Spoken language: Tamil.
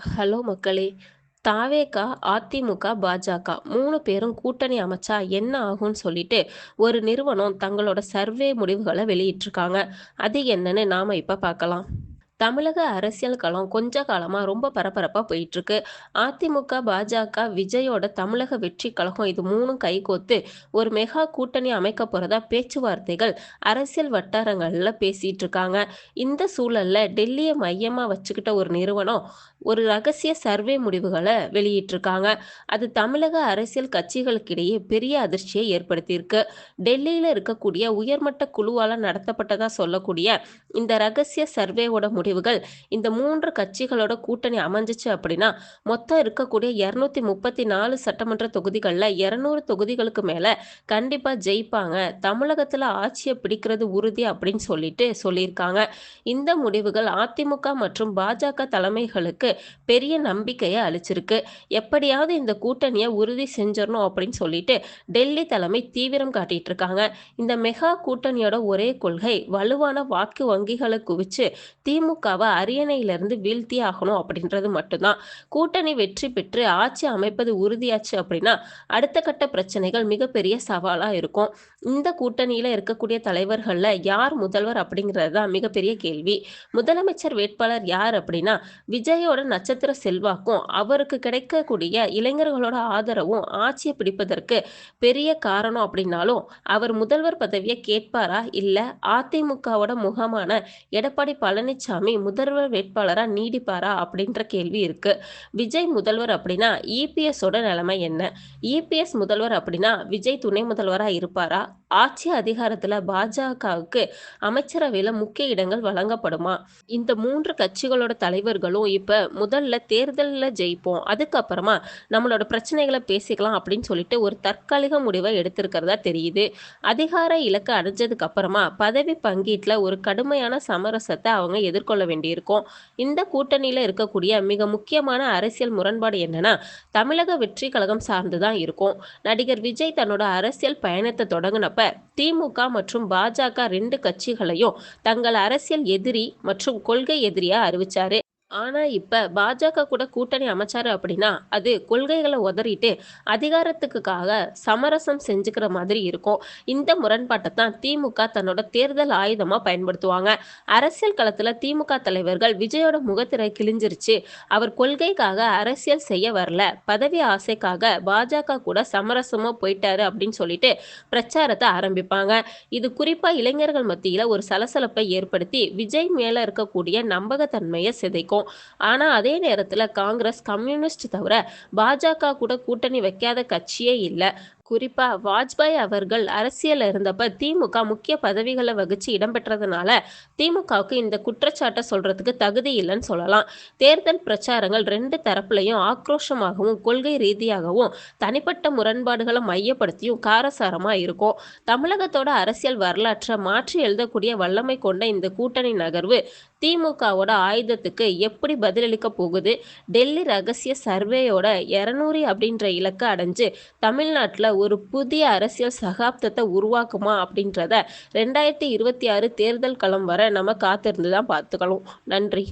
ஹலோ மக்களே! தாவேகா, அதிமுக, பாஜக மூணு பேரும் கூட்டணி அமைச்சா என்ன ஆகும்னு சொல்லிட்டு ஒரு நிறுவனம் தங்களோட சர்வே முடிவுகளை வெளியிட்டிருக்காங்க. அது என்னன்னு நாம இப்ப பார்க்கலாம். தமிழக அரசியல் களம் கொஞ்ச காலமா ரொம்ப பரபரப்பா போயிட்டுருக்கு. அதிமுக, பாஜக, விஜயோட தமிழக வெற்றி கழகம் இது மூணும் கைகோத்து ஒரு மெகா கூட்டணி அமைக்க போறதா பேச்சுவார்த்தைகள் அரசியல் வட்டாரங்கள்ல பேசிட்டு இருக்காங்க. இந்த சூழல்ல டெல்லியை மையமா வச்சுக்கிட்ட ஒரு நிறுவனம் ஒரு ரகசிய சர்வே முடிவுகளை வெளியிட்டிருக்காங்க. அது தமிழக அரசியல் கட்சிகளுக்கிடையே பெரிய அதிர்ச்சியை ஏற்படுத்தியிருக்கு. டெல்லியில இருக்கக்கூடிய உயர்மட்ட குழுவால நடத்தப்பட்டதா சொல்லக்கூடிய இந்த ரகசிய சர்வேவோட முடிவுகள் இந்த மூன்று கட்சிகளோட கூட்டணி அமைஞ்சுச்சு அப்படின்னா, மொத்தம் இருக்கக்கூடிய 234 சட்டமன்ற தொகுதிகள்ல 200 தொகுதிகளுக்கு மேல கண்டிப்பா ஜெயிப்பாங்க. தமிழகத்துல ஆட்சியை பிடிக்கிறது உறுதி அப்படின்னு சொல்லிட்டு சொல்லியிருக்காங்க. இந்த முடிவுகள் அதிமுக மற்றும் பாஜக தலைமைகளுக்கு பெரிய நம்பிக்கையை அளிச்சிருக்கு. எப்படியாவது இந்த கூட்டணியை உறுதி செஞ்சிடணும் அப்படின்னு சொல்லிட்டு டெல்லி தலைமை தீவிரம் காட்டிட்டு இருக்காங்க. இந்த மெகா கூட்டணியோட ஒரே கொள்கை வலுவான வாக்கு வங்கிகளை குவிச்சு திமுகவை அரியணையிலிருந்து வீழ்த்தி ஆகணும் அப்படின்றது மட்டும்தான் கூட்டணி வெற்றி பெற்று ஆட்சி அமைப்பது உறுதியாச்சு அப்படின்னா, அடுத்த கட்ட பிரச்சனைகள் மிகப்பெரிய சவாலாக இருக்கும். இந்த கூட்டணியில் இருக்கக்கூடிய தலைவர்களில் யார் முதல்வர் அப்படிங்கிறது தான் மிகப்பெரிய கேள்வி. முதலமைச்சர் வேட்பாளர் யார் அப்படின்னா, விஜயோட நட்சத்திர செல்வாக்கும், அவருக்கு கிடைக்கக்கூடிய இளைஞர்களோட ஆதரவும் ஆட்சியை பிடிப்பதற்கு பெரிய காரணம் அப்படின்னாலும், அவர் முதல்வர் பதவியை கேட்பாரா? இல்லை அதிமுகவோட முகமான எடப்பாடி பழனிசாமி முதல்வர் வேட்பாளரா நீடிப்பாரா? அப்படின்ற கேள்வி இருக்கு. விஜய் முதல்வர் அப்படின்னா இபிஎஸோட நிலைமை என்ன? இபிஎஸ் முதல்வர் அப்படின்னா விஜய் துணை முதல்வரா இருப்பாரா? ஆட்சி அதிகாரத்துல பாஜகவுக்கு அமைச்சரவையில முக்கிய இடங்கள் வழங்கப்படுமா? இந்த மூன்று கட்சிகளோட தலைவர்களும் இப்ப முதல்ல தேர்தலில் ஜெயிப்போம். அதுக்கப்புறமா நம்மளோட பிரச்சனைகளை பேசிக்கலாம் அப்படின்னு சொல்லிட்டு ஒரு தற்காலிக முடிவை எடுத்திருக்கிறதா தெரியுது. அதிகார இலக்கு அடைஞ்சதுக்கு அப்புறமா பதவி பங்கீட்ல ஒரு கடுமையான சமரசத்தை அவங்க எதிர்கொள்ள வேண்டியிருக்கும். இந்த கூட்டணியில இருக்கக்கூடிய மிக முக்கியமான அரசியல் முரண்பாடு என்னன்னா, தமிழக வெற்றி கழகம் சார்ந்து தான் இருக்கும். நடிகர் விஜய் தன்னோட அரசியல் பயணத்தை தொடங்கினப்ப திமுக மற்றும் பாஜக ரெண்டு கட்சிகளையும் தங்கள் அரசியல் எதிரி மற்றும் கொள்கை எதிரியா அறிவிச்சாரு. ஆனா இப்ப பாஜக கூட கூட்டணி அமைச்சாரு அப்படின்னா, அது கொள்கைகளை உதறிட்டு அதிகாரத்துக்காக சமரசம் செஞ்சுக்கிற மாதிரி இருக்கும். இந்த முரண்பாட்டை தான் திமுக தன்னோட தேர்தல் ஆயுதமா பயன்படுத்துவாங்க. அரசியல் களத்துல திமுக தலைவர்கள் விஜயோட முகத்திரை கிழிஞ்சிருச்சு. அவர் கொள்கைக்காக அரசியல் செய்ய வரல. பதவி ஆசைக்காக பாஜக கூட சமரசமா போயிட்டாரு அப்படின்னு சொல்லிட்டு பிரச்சாரத்தை ஆரம்பிப்பாங்க. இது குறிப்பா இளைஞர்கள் மத்தியில ஒரு சலசலப்பை ஏற்படுத்தி விஜய் மேல இருக்கக்கூடிய நம்பகத்தன்மையை சிதைக்கும். ஆனா அதே நேரத்துல காங்கிரஸ், கம்யூனிஸ்ட் தவிர பாஜக கூட கூட்டணி வைக்காத கட்சியே இல்லை குறிப்பா வாஜ்பாய் அவர்கள் அரசியலில் இருந்தப்ப திமுக முக்கிய பதவிகளை வகிச்சு இடம்பெற்றதுனால திமுகவுக்கு இந்த குற்றச்சாட்டை சொல்றதுக்கு தகுதி இல்லைன்னு சொல்லலாம். தேர்தல் பிரச்சாரங்கள் ரெண்டு தரப்புலையும் ஆக்ரோஷமாகவும், கொள்கை ரீதியாகவும், தனிப்பட்ட முரண்பாடுகளை மையப்படுத்தியும் காரசாரமா இருக்கும். தமிழகத்தோட அரசியல் வரலாற்றை மாற்றி எழுதக்கூடிய வல்லமை கொண்ட இந்த கூட்டணி நகர்வு திமுகவோட ஆயுதத்துக்கு எப்படி பதிலளிக்க போகுது? டெல்லி ரகசிய சர்வேயோட 200 அப்படின்ற இலக்கை அடைஞ்சு தமிழ்நாட்டில் ஒரு புதிய அரசியல் சகாப்தத்தை உருவாக்குமா? அப்படின்றத 2026 தேர்தல் களம் வர நம்ம காத்திருந்து தான் பார்த்துக்கணும். நன்றி.